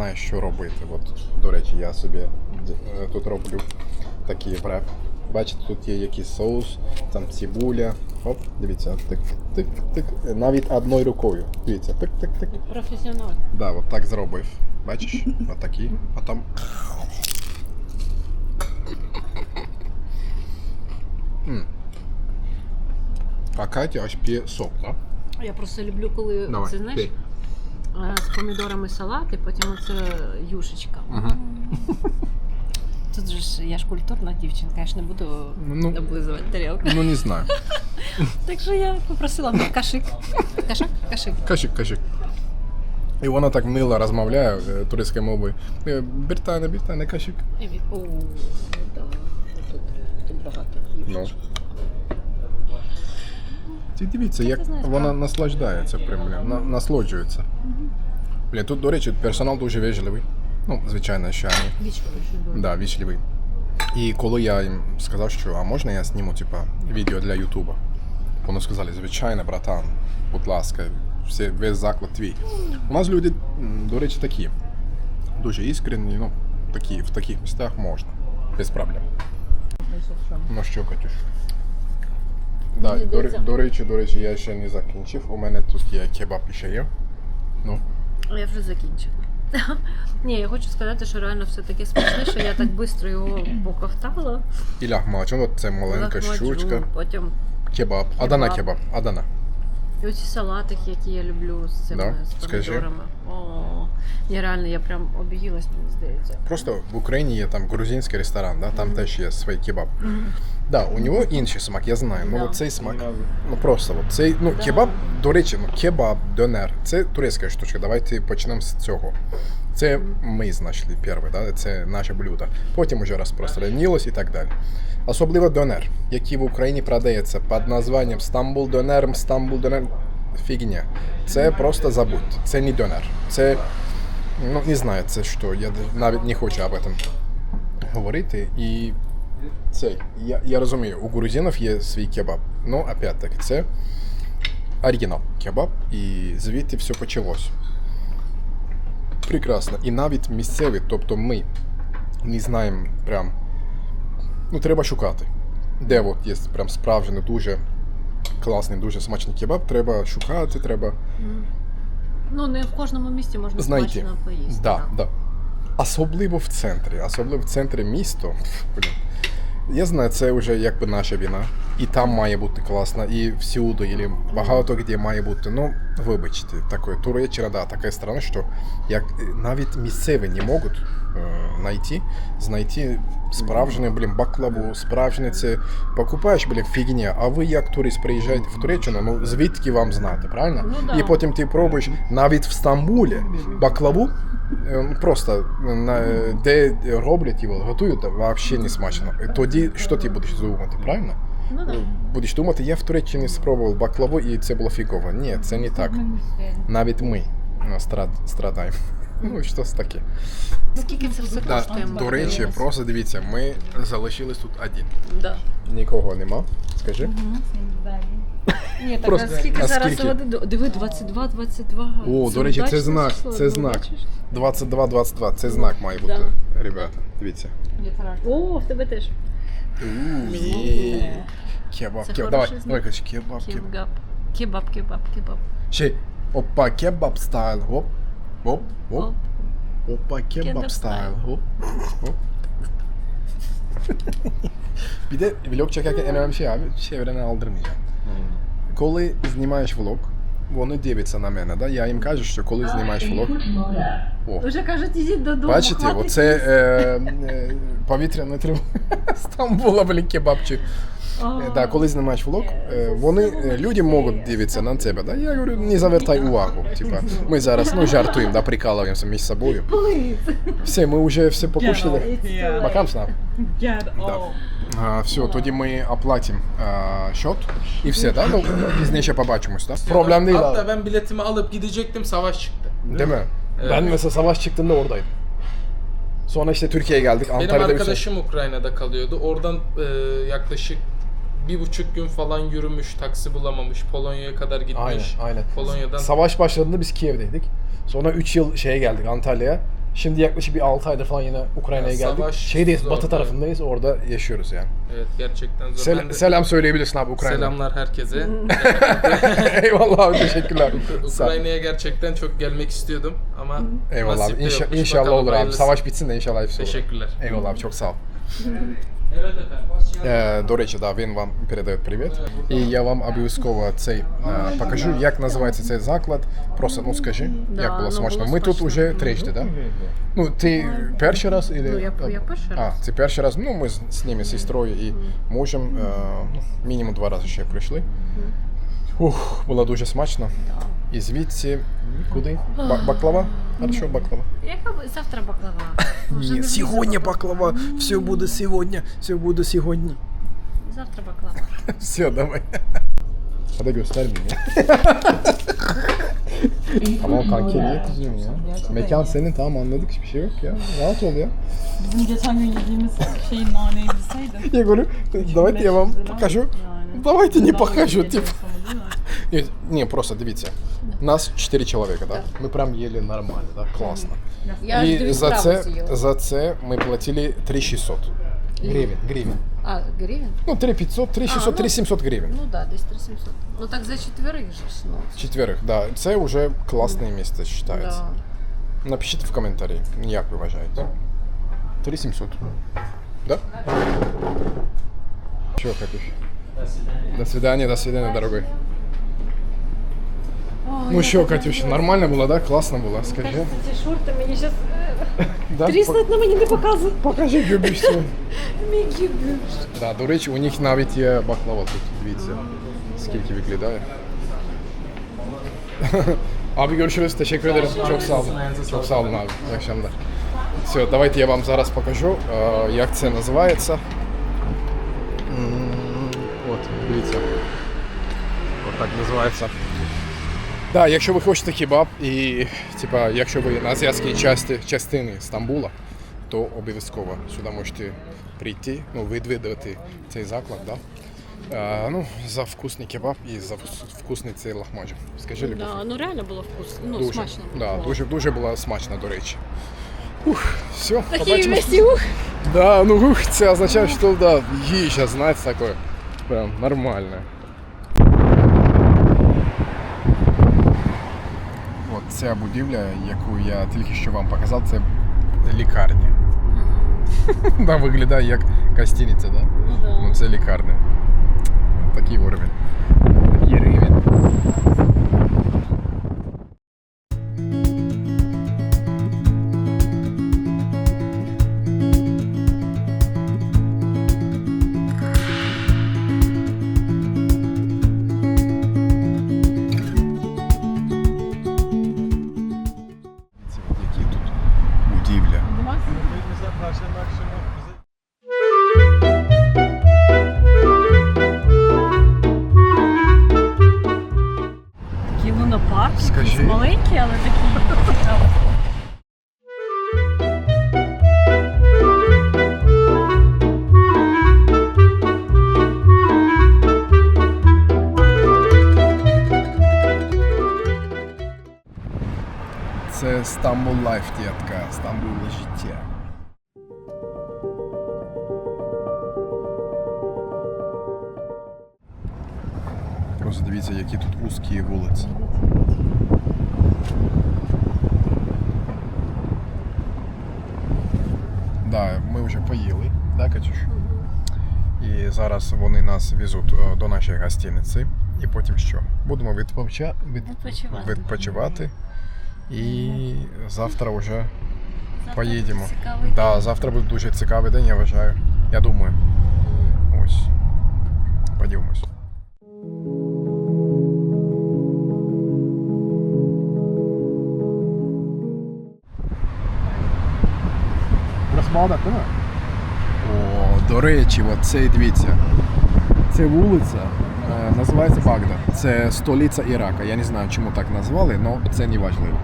знає, що робити. От, до речі, я собі е, тут роблю такий вреп. Бачите, тут є якийсь соус, там цибуля. Оп, дивіться, тик, тик, тик. Навіть одною рукою. Дивіться, тик, тик, тик. Професіонал. Да, от так зробив. Бачиш? Отакий. Потім. А Катя аж п'є сок, так? Я просто люблю, коли Давай, це знаєш пий. Е, з помідорами салат, і потім оце юшечка. Угу. Тут же ж я ж культурна дівчинка, я ж не буду Ну, облизувати тарілку. ну не знаю. Так що я попросила мені кашик. Кашак? Кашик. Кашик, кашик. І вона так мило розмовляє е, турецькою мовою. Е, Бертане, бертане, кашик. І від... О? Тут багато Ну. Ти дивіться, як вона наслаждається, прям, блін, на, насолоджується. Блін, тут, до речі, персонал дуже вежливий. Ну, звичайно, що вони. Да, вічливий. І коли я їм сказав, що а можна я зніму типа, відео для Ютуба, вони сказали, звичайно, братан, будь ласка, все, весь заклад твій. У нас люди, до речі, такі. Дуже іскренні, ну, такі, в таких містах можна. Без проблем. Ну що, Катюш? Да, до, ре- до речі, до речі, я ще не закінчив. У мене тут є кебаб ще є. Ну, Я вже закінчила. Ні, я хочу сказати, що реально все таке смачне, що я так швидко його поковтала. і лахмачун, от це маленька щучка. Потім Кебаб. Адана кебаб. Адана. І оці салатики, які я люблю з цими Да? з помідорами. О, ні, реально, я прям об'їлась, мені здається. Просто в Україні є там грузинський ресторан, да? там теж є свій кебаб. Да, у нього інший смак, я знаю. Ну от цей смак. Ну просто от цей, ну Да. кебаб, до речі, ну кебаб, донер, це турецька штучка. Давайте почнемо з цього. Це ми знайшли перше, да? це наше блюдо. Потім уже розпространилось і так далі. Особливо донер, який в Україні продається під названням Стамбул донер, Стамбул донер. Фігня. Це просто забудь. Це не донер. Це ну не знаю, це що. Я навіть не хочу об этом говорити. І це, я, я розумію, у грузинів є свій кебаб. Ну, опять-таки, це оригінал кебаб, і звідти все почалось. Прекрасно. І навіть місцеві, тобто ми не знаємо прям. Ну, треба шукати. Де от є прям справжній, дуже класний, дуже смачний кебаб, треба шукати, треба Ну, не в кожному місті можна знайти. смачно поїсти. Да, да. Особливо в центрі. Особливо в центрі міста. Я знаю, це вже якби наша війна. І там має бути класно, і всюди, і багато де має бути. Ну, вибачте, таке Туреччина, да, така страна, що як е, навіть місцеві не можуть е, знайти, знайти справжню, блін, баклаву, справжнє це. Покупаєш, блін, фігня, а ви як турист приїжджаєте в Туреччину, ну звідки вам знати, правильно? Ну, да. І потім ти пробуєш навіть в Стамбулі баклаву, е, просто на, де роблять його, готують, взагалі не смачно. Тоді що ти будеш думати, правильно? Ну, да. Будеш думати, я в Туреччині спробував баклаву і це було фігово. Ні, це не так. Навіть ми е, страд, страдаємо. Ну, щось таке. Скільки це все Да, коштує? до речі, просто дивіться, ми залишились тут один. Да. Нікого нема. Скажи. Ні, так, Просто- а скільки а зараз скільки? води? Диви, 22, 22. О, до речі, це знак, число, це знак. 22-22, це знак має бути, Да. ребята. Дивіться. О, в тебе теж. У, є. Кебаб, Це кебаб. Давай, знак. давай, кажи, кебаб, кебаб. Кебаб. Кебаб, кебаб, кебаб. Ще, опа, кебаб стайл, оп, оп, оп. Оп. Опа, Kebab style. Hop. Hop. Bir de vlog çekerken en önemli şey abi çevrene aldırmayacağım. Коли знімаєш влог, вони дивляться на мене, да? я їм кажу, що коли знімаєш влог. О, Вже кажуть, ідіть додому. бачите, оце е, е, повітряна тривога Стамбула, блін, кебабчик. А. Е, Да, коли знімаєш влог, е, вони е, люди можуть дивитися на тебе. Да? Я говорю, не завертай увагу. Типа, ми зараз ну, жартуємо, да, прикалуємося між собою. Все, ми вже все покушали. Yeah. Бакам снав. Get Да. all. А, все, тоді ми оплатимо а, счет і все, да? Ну, пізніше побачимось, да? Проблем değil Hatta abi. ben biletimi alıp gidecektim savaş çıktı. Değil mi? Ben mesela savaş çıktığında oradaydım. Sonra işte Türkiye'ye geldik. Benim Antalya'da bir arkadaşım Ukrayna'da kalıyordu. Oradan e, yaklaşık bir buçuk gün falan yürümüş, taksi bulamamış, Polonya'ya kadar Aynen, gitmiş. aynen. Polonya'dan Savaş başladığında biz Kiev'deydik. Sonra 3 yıl şeye geldik Antalya'ya. Şimdi yaklaşık bir 6 aydır falan yine Ukrayna'ya Ya, geldik. Şeydeyiz, zor batı tabii. tarafındayız. Orada yaşıyoruz yani. Evet gerçekten zor. Sel- Ben de- selam söyleyebilirsin abi Ukrayna. Selamlar herkese. Eyvallah abi teşekkürler. Ukrayna'ya gerçekten çok gelmek istiyordum ama Eyvallah abi. nasip de İnşa- inşallah olur abi. Savaş bitsin de inşallah hepsi olur. Teşekkürler. Eyvallah abi çok sağ ol. Е, До речі, да, він вам передає привіт. І я вам обов'язково цей е, покажу, як називається цей заклад. Просто ну скажи, Да, як було ну, смачно. було Ми тут смачно. уже тричі, да? Ну, ти перший раз і Ну, я- я перший а, це перший раз. Ну, ми з, з ними, з сестрою і мужем е, ну, мінімум два рази ще прийшли. Ух, було дуже смачно. І звідси куди? Ба- баклава? Хорошо, баклава. Яка завтра баклава? Вже Ні, сьогодні влізу баклава, все буде сьогодні, все буде сьогодні. Завтра баклава. Все, давай. Hadi göster beni. tamam kanki niye kızıyorsun ya? Mekan senin tamam anladık hiçbir şey yok ya. Rahat ol ya. Bizim geçen gün yediğimiz şeyin naneyi bilseydin. Я говорю, давайте я вам покажу. Давайте не покажу, типа. geliyor sana, değil mi? Ні, ні, просто дивіться. Нас 4 чоловіка, да? Ми прям їли нормально, да? класно. Я ж І дві за страви це, з'їла. за це ми платили 3600 гривень. гривень. А, гривень? Ну, 3500, 3600, А, ну. 3700 гривень. Ну да, десь 3700. Ну так за четверих же ж, ну. Четверих, да. Це вже класне місце вважається. Да. Напишіть в коментарі, як ви вважаєте. 3700. Да? Що, Катюш? До свидания, до свидания, дорогой. Ну що, Катюш, нормально було, да? Класно було, скажи. Ці шорти мені зараз Да? тріснуть на мені не показують. Покажи гюбішцю. Мій гібюш. Да, до речі, у них навіть є баклава тут. Дивіться, скільки виглядає. Abi görüşürüz. Teşekkür ederim. Çok sağ olun. Çok sağ olun abi. İyi akşamlar. Все, давайте я вам зараз покажу, е, як це називається. М, От, дивіться. От так називається. Да, якщо ви хочете кебаб і типа, якщо ви на азіатській часті, частини Стамбула, то обов'язково сюди можете прийти, ну, відвідувати цей заклад, да? Е, ну, за вкусний кебаб і за вкус- вкусний цей лахмаджик. Скажи, Любов. Да, ну реально було вкусно. Ну, Дуже, смачно. да, було. дуже, дуже було смачно, до речі. Ух, все, Такий ух. Да, ну ух, це означає, що да, їжа, знаєте, таке прям нормальне. Ця будівля, яку я тільки що вам показав, це лікарня. Да, виглядає як гостиниця, да? Ну да. Ну це лікарня. Такий уровень. Скажи. маленький, але цікавий. Це Стамбул Лайф, дітка. Стамбул життя. Просто дивіться, які тут узкі вулиці. Да, ми вже поїли, да, Катюш? І зараз вони нас везуть е, до нашої гостиниці. І потім що? Будемо відпоча... від... Відпочивати. відпочивати. І завтра вже Завтра поїдемо. буде Да, завтра буде дуже цікавий день, я вважаю. Я думаю. Ось. Подивимось. Розмалда, так? О, до речі, от це дивіться. Це вулиця е, називається Багдад. Це столиця Ірака. Я не знаю, чому так назвали, але це не важливо.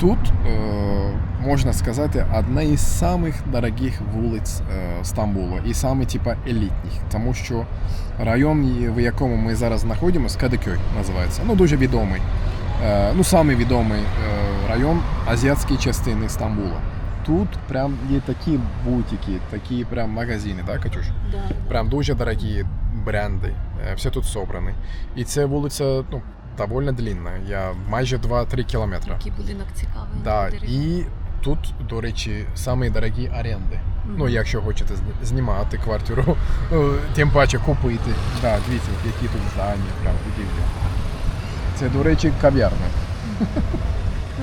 Тут, е, можна сказати, одна із самих дорогих вулиць е, Стамбулу і саме типа елітних, тому що район, в якому ми зараз знаходимося, Кадикьой називається. Ну, дуже відомий. Е, ну, самий відомий е, район азіатської частини Стамбула. Тут прям є такі бутики, такі прям магазини, так, Катюш? Да. Прям дуже дорогі бренди. е, Все тут собрано. І це вулиця ну, доволі длинна. Я майже 2-3 кілометри. Який будинок цікавий. Да, і тут, до речі, самі дорогі оренди. Ну, якщо хочете знімати квартиру, ну, тим паче купити. Да, дивіться, які тут здання, прям будівлі. Це, до речі, кав'ярня.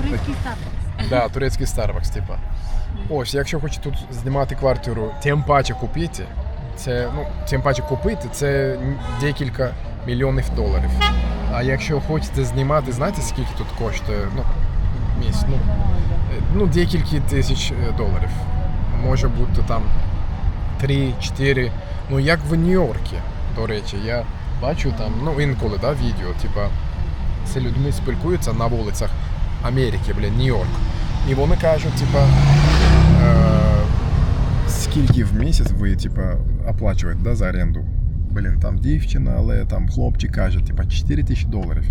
Турецький Starbucks. Да, турецький Starbucks, типа. Ось, якщо хочете тут знімати квартиру, тим паче купити, це, ну, тим паче купити, це декілька мільйонів доларів. А якщо хочете знімати, знаєте, скільки тут коштує? Ну, місць, ну, ну, декілька тисяч е, доларів. Може бути там 3-4. Ну, як в Нью-Йорку, до речі, я бачу там, ну, інколи, да, відео, типа, це людьми спілкуються на вулицях Америки, блін, Нью-Йорк. І вони кажуть, типа, скільки в місяць ви, типа, оплачуєте да, за оренду. Блін, там дівчина, але там хлопчик каже, типа, 4 тисячі доларів.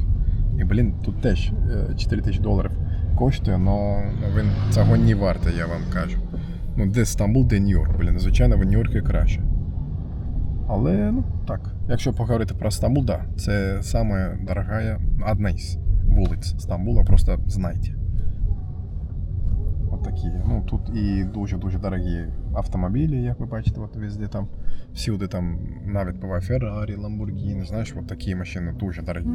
І, блін, тут теж е, 4 тисячі доларів коштує, але він цього не варто, я вам кажу. Ну, де Стамбул, де Нью-Йорк, блін, звичайно, в Нью-Йорку краще. Але, ну, так. Якщо поговорити про Стамбул, да, це саме одна із вулиць Стамбула, просто знайте. Такі. Ну, тут і дуже-дуже дорогі автомобілі, як ви бачите, от везде там. Всюди там навіть буває Феррарі, Lamborghini, знаєш, от такі машини дуже дорогі.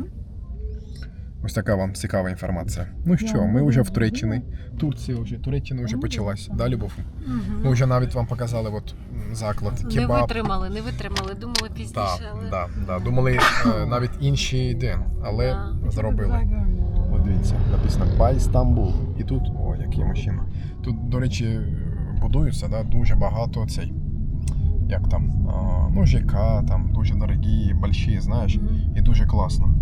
Ось така вам цікава інформація. Ну що, ми вже в Туреччині. Турція вже, Туреччина вже почалась. Да, Любов? Ми вже навіть вам показали от заклад Не витримали, не витримали. Думали пізніше, але да, да. Думали е, навіть інший день, але зробили. От дивіться, написано By Стамбул. І тут, о, які машини. Тут, до речі, будуються да, дуже багато цей. Як там? Ну, ЖК, там дуже дорогі, больші, знаєш, і дуже класно.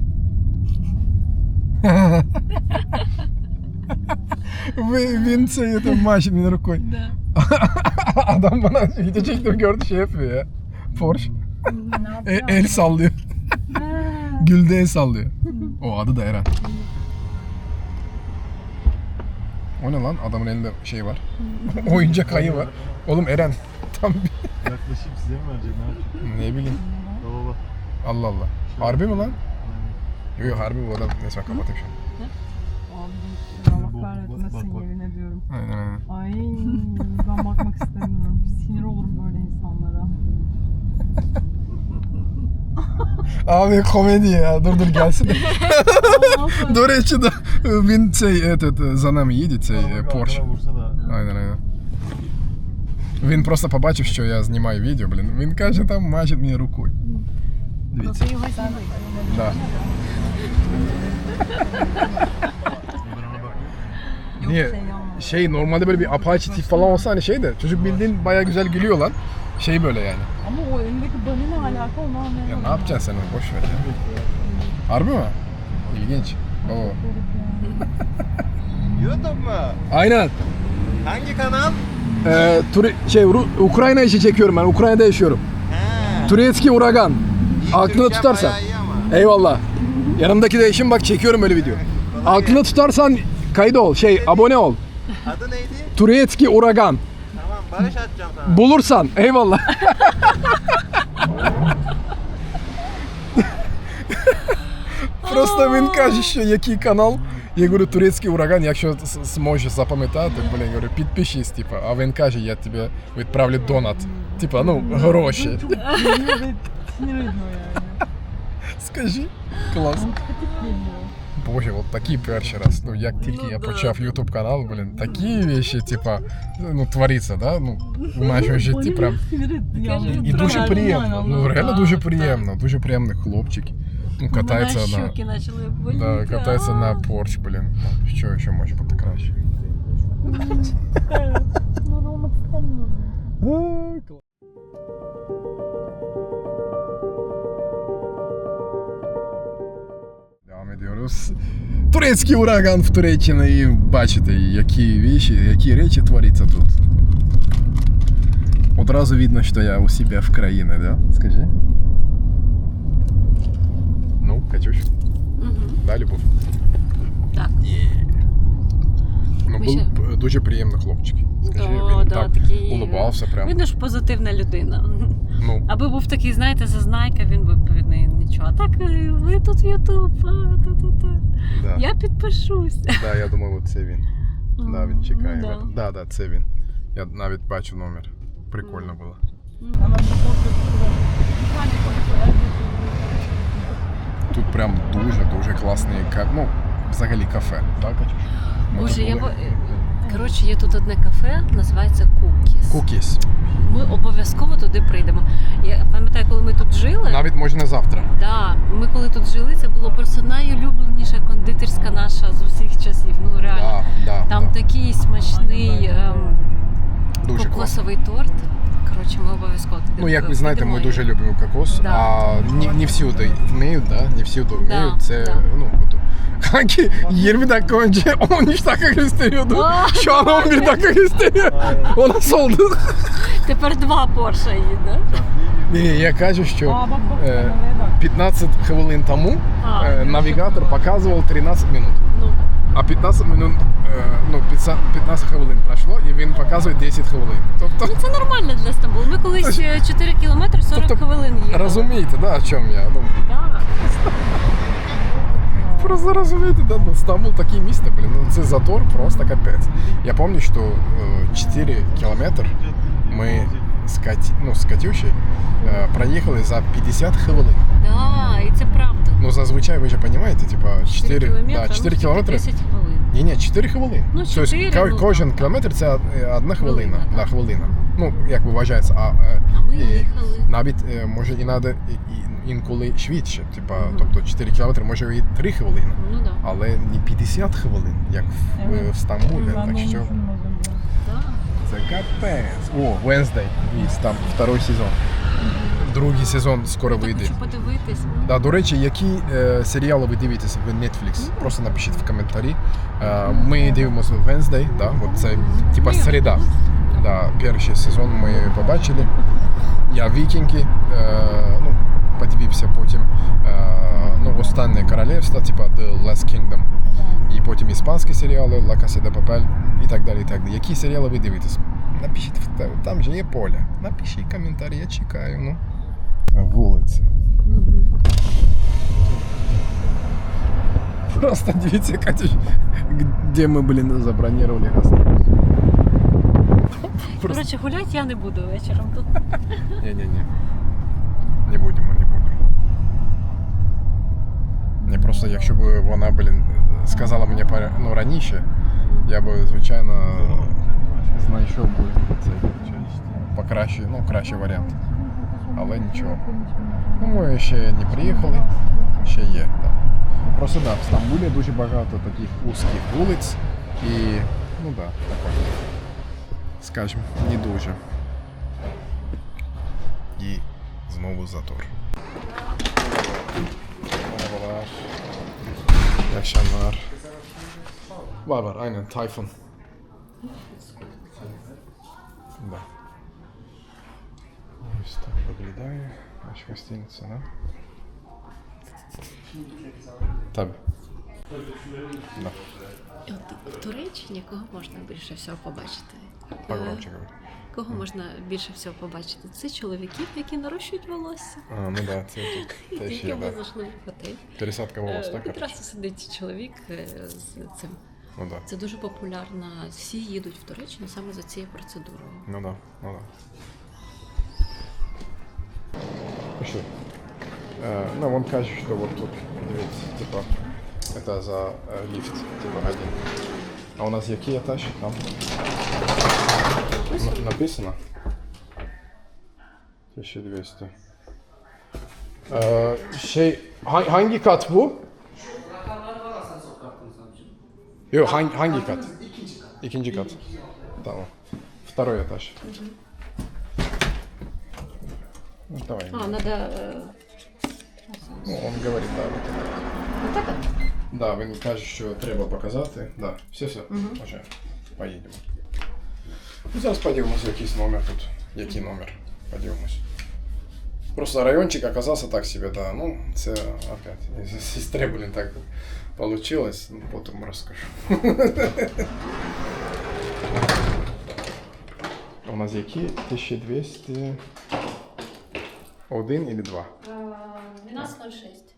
Він це там мені рукою. Video çektim gördü şey yapıyor ya. Porsche. E, el sallıyor. Gülde el sallıyor. O adı da Eren. O ne lan? Adamın elinde şey var. Oyuncak ayı var. Oğlum Eren. Tam bir... Yaklaşayım size mi verecek ne? Ne bileyim. Baba bak. Allah Allah. Harbi mi lan? Yok yok harbi bu adam. Neyse ben kapatayım şu an. Allah kahretmesin Bak, bak. yemin ediyorum. Aynen aynen. Ay ben bakmak istemiyorum. Sinir olurum böyle insanlara. Abi komedi ya. Dur dur gelsin. До речі, да. Він цей этот, за нами їде, цей е, da. Aynen aynen. Він просто побачив, що я знімаю відео, блін. Він каже, там мачить мені рукою. Ну, Дивіться. ти його зніми. Да. Niye? Şey normalde böyle bir Apache tip falan olsa hani şey de çocuk bildiğin baya güzel gülüyor lan. Şey böyle yani. Ama o önündeki bunny ne alaka onu anlayamadım. Ya ne yapacaksın sen onu boş ver ya. Harbi mi? İlginç. Oo. YouTube mu? Aynen. Hangi kanal? Ee, Turi- şey Ru- Ukrayna işi çekiyorum ben. Ukrayna'da yaşıyorum. He. Turetski Uragan. Aklında tutarsan. bayağı iyi ama. Eyvallah. Yanımdaki de eşim bak çekiyorum böyle video. Aklında tutarsan kayıt ol. Şey abone ol. Adı neydi? Turetski Uragan. Bağış atacağım sana. Bulursan eyvallah. Просто він каже, що який канал. Я говорю, турецький ураган, якщо зможеш запам'ятати, блін, говорю, підпишись, типа, а він каже, я тобі відправлю донат. Типа, ну, гроші. Скажи. Клас. Боже, от такий перший раз. Ну, як тільки Ну, я да. почав YouTube канал, блін, такі вещи, типа, ну, твориться, да? Ну, в нашому житті прям. І дуже приємно. Ну реально дуже приємно. Дуже приємний хлопчик. Ну, катається на. Да, катається на Porsche, блін. Що ще може бути краще? Evet. Турецький ураган в Туреччині і бачите, які віші, які речі творяться тут. Одразу видно, що я у себе в країні, да? Скажи. Ну, Катюш, Мгм. да, Любов? Так. Ну, був ще- дуже приємний хлопчик. Скажи, Да, він да, так такий, улыбався прям. Видно ж позитивна людина. Ну, Аби був такий, знаєте, зазнайка, він би відповідно нічого. А так е, ви тут в Ютуб. Я підпишусь. Да, я думав, це він. Да, він чекає. Ну, да. Да, да, це він. Я навіть бачу номер. Прикольно було. Тут прям дуже-дуже класний ну, взагалі кафе. Так? Боже, я були. Коротше, є тут одне кафе, називається Кукіс. Кукіс. Ми обов'язково туди прийдемо. Я пам'ятаю, коли ми тут жили. Навіть можна завтра. Да, ми коли тут жили, це було просто найулюбленіша кондитерська наша з усіх часів. Ну реально. Да, да, Там да. такий смачний ем, Дуже класно. кокосовий торт. Коротше, ми обов'язково Ну, як ви знаєте, ми дуже любимо кокос, Да. а не, не всюди вміють, да? не всюди вміють. Це, да. ну, от. Kanki 20 dakika önce 13 dakika gösteriyordu. Şu an 11 dakika gösteriyor. O nasıl oldu? Тепер два Порша їде. Ні, ні, я кажу, що Aa bak bak е, 15 хвилин тому А, е, навігатор показував 13 минут. ну, А 15 минут, ну, 15 хвилин пройшло, і він показує 10 хвилин. Тобто, ну це нормально для Стамбулу. Ми колись е, 4 кілометри 40 Тобто, хвилин їхали. розумієте, да, о чому я? Ну, Да. Просто розумієте, да, ну, Стамбул таке місто, блін, ну це затор просто капець. Я пам'ятаю, що е, 4 кілометри ми з, Каті, ну, з Катюшею е, проїхали за 50 хвилин. Да, і це правда. Ну, зазвичай, ви ж розумієте, типа 4, да, 4 ну, кілометри. 10 хвилин. Ні, ні, 4 хвилини. Ну, Тобто, 4, ка- ну, кожен так, кілометр це е, одна хвилина. Хвилина, да, хвилина. Ну, як ви вважаєте, а, е, А ми і їхали. навіть е, може і і- інколи швидше. Типа, Мгм. тобто 4 кілометри може і 3 хвилини. Ну да. Але не 50 хвилин, як в, Evet. в Стамбулі. Так що це капець. О, Wednesday, там второй сезон. Другий сезон скоро Так вийде. хочу подивитись. Да, до речі, які е, серіали ви дивитеся в Netflix? Просто напишіть в коментарі. Е, ми дивимося Wednesday, да, от це типа середа. Да, перший сезон ми побачили. Я Вікінги, е, ну, подивився потім е, ну, Останнє королівство, типа The Last Kingdom. І потім іспанські серіали La Casa de Papel і так далі. І так далі. Які серіали ви дивитесь? Напишіть, в там же є поле. Напишіть коментарі, я чекаю. Ну. Вулиця. Просто дивіться, Катя, де ми, блін, забронировали гостиницю. Просто... Коротше, гулять я не буду вечором тут. Не-не-не. Не будемо, не будемо. Не просто, якщо б вона, блін, сказала мені пара- ну, раніше, я б, звичайно, знайшов би цей покраще, ну, кращий варіант. Але нічого. Ну, ми ще не приїхали, ще є. Да. Просто да, в Стамбулі дуже багато таких вузьких вулиць і, ну да, таке. Скажімо, не дуже. І знову затор. Merhabalar. İyi akşamlar. Var var aynen Tayfun. Да. Виглядає наша гостиниця, да? Так. Да. От в Туреччині кого можна більше всього побачити? Погромче Е. Кого можна більше всього побачити? Це чоловіків, які нарощують волосся. А, ну да, це тут теж Тільки є, ми да. зайшли в готель. Пересадка волос, Е, так? Відразу сидить чоловік е, з цим. Ну да. Це дуже популярно. Всі їдуть в Туреччину саме за цією процедурою. Ну да, ну да. Ну що? Е, ну, він каже, що от тут, дивіться, типа, це за е, ліфт, типа, один. А у нас який етаж? Там? Н- написано? 1200. Ee, şey ha- hangi kat bu? Yok hangi, hangi kat? İkinci kat. İkinci kat. Tamam. Второй этаж. Ну, давай. А, надо. е, Ну, он говорит, да. вот это. отак от? Да, він каже, що треба показати. Да, все, все. Вже поїдемо. Ну, зараз подивимося, якийсь номер тут. Який номер? Подивимось. Просто райончик оказался так себе, да. Ну, це опять из сестри, блин, так получилось. Ну, потом расскажу. У нас які 1200 Один или два? 12.06.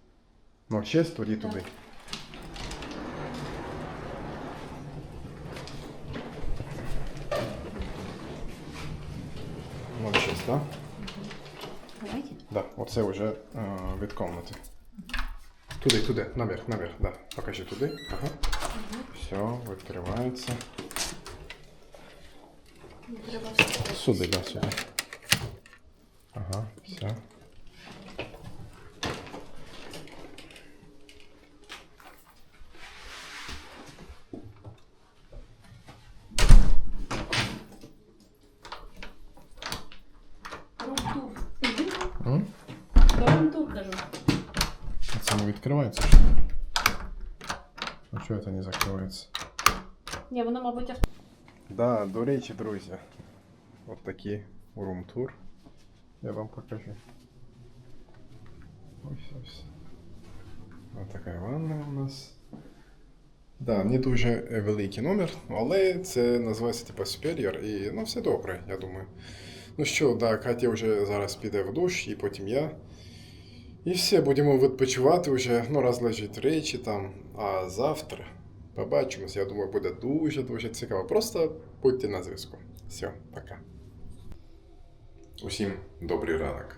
Ну, 6 тоді туди. Ну, 6, так? Давайте. Да, оце вже е, від комнати. Туди, туди, наверх, наверх, да. Покажи туди. Ага. Все, відкривається. Сюди, да, сюди. Ага, все. Рум-тур. М? Рум-тур, кажу. Це не відкривається? Що? ли? А чого це не закривається? Ні, воно, мабуть, авто. Да, до речі, друзі. От такі рум-тур. Я вам покажу. Ось ось. Ось така ванна у нас. Да, не дуже великий номер, але це називається типу Superior і ну все добре, я думаю. Ну що, да, Катя вже зараз піде в душ, і потім я. І все, будемо відпочивати вже, ну, розложити речі там. А завтра побачимось. Я думаю, буде дуже-дуже цікаво. Просто будьте на зв'язку. Все, пока. Усім добрий ранок.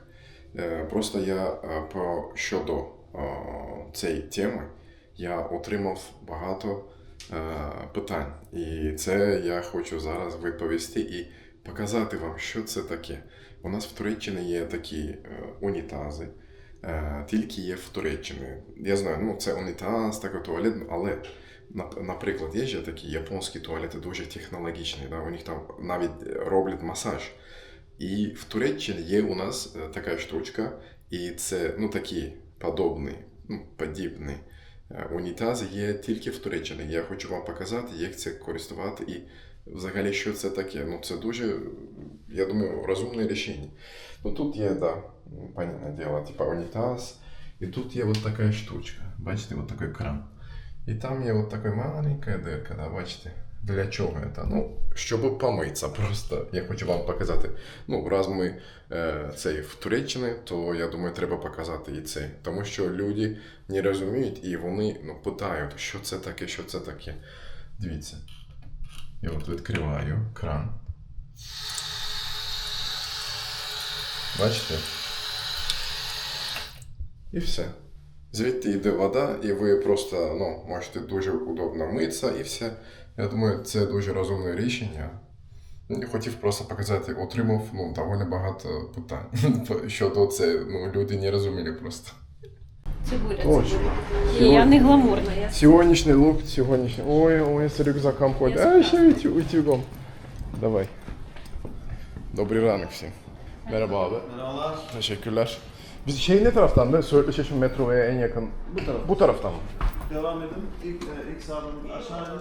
Е, Просто я е, по щодо е, цієї теми я отримав багато питань. І це я хочу зараз відповісти і показати вам, що це таке. У нас в Туреччині є такі унітази, тільки є в Туреччині. Я знаю, ну це унітаз, такий туалет, але, наприклад, є ще такі японські туалети, дуже технологічні, да? у них там навіть роблять масаж. І в Туреччині є у нас е, така штучка, і це ну, такі подобні, ну, подібні е, унітази є тільки в Туреччині. Я хочу вам показати, як це користувати і взагалі, що це таке. Ну, це дуже, я думаю, розумне рішення. Ну, тут є, да, понятне діло, типа унітаз, і тут є от така штучка. Бачите, от такий кран. І там є от така маленька дирка, да, бачите? Для чого це? Ну, щоб помитися просто. Я хочу вам показати. Ну, раз ми е, цей в Туреччині, то я думаю, треба показати і це. Тому що люди не розуміють і вони ну, питають, що це таке, що це таке. Дивіться. Я от відкриваю кран. Бачите? І все. Звідти йде вода, і ви просто ну, можете дуже удобно митися і все. Я думаю, це дуже розумне рішення. Я Хотів просто показати, отримав ну, доволі багато питань щодо це. Ну, люди не розуміли просто. Цибуля, Ось. цибуля. Ні, я не гламурна. Я... Сьогоднішній лук, сьогоднішній. Ой, ой, з рюкзаком ходить. А, ще утюгом. Давай. Добрий ранок всім. Merhaba abi. Merhabalar. Teşekkürler. Biz şey ne taraftan da? Söğütü Çeşme metroya en yakın. Bu taraf. Bu taraftan mı? Devam edin. İlk, e, ilk sağdan aşağı.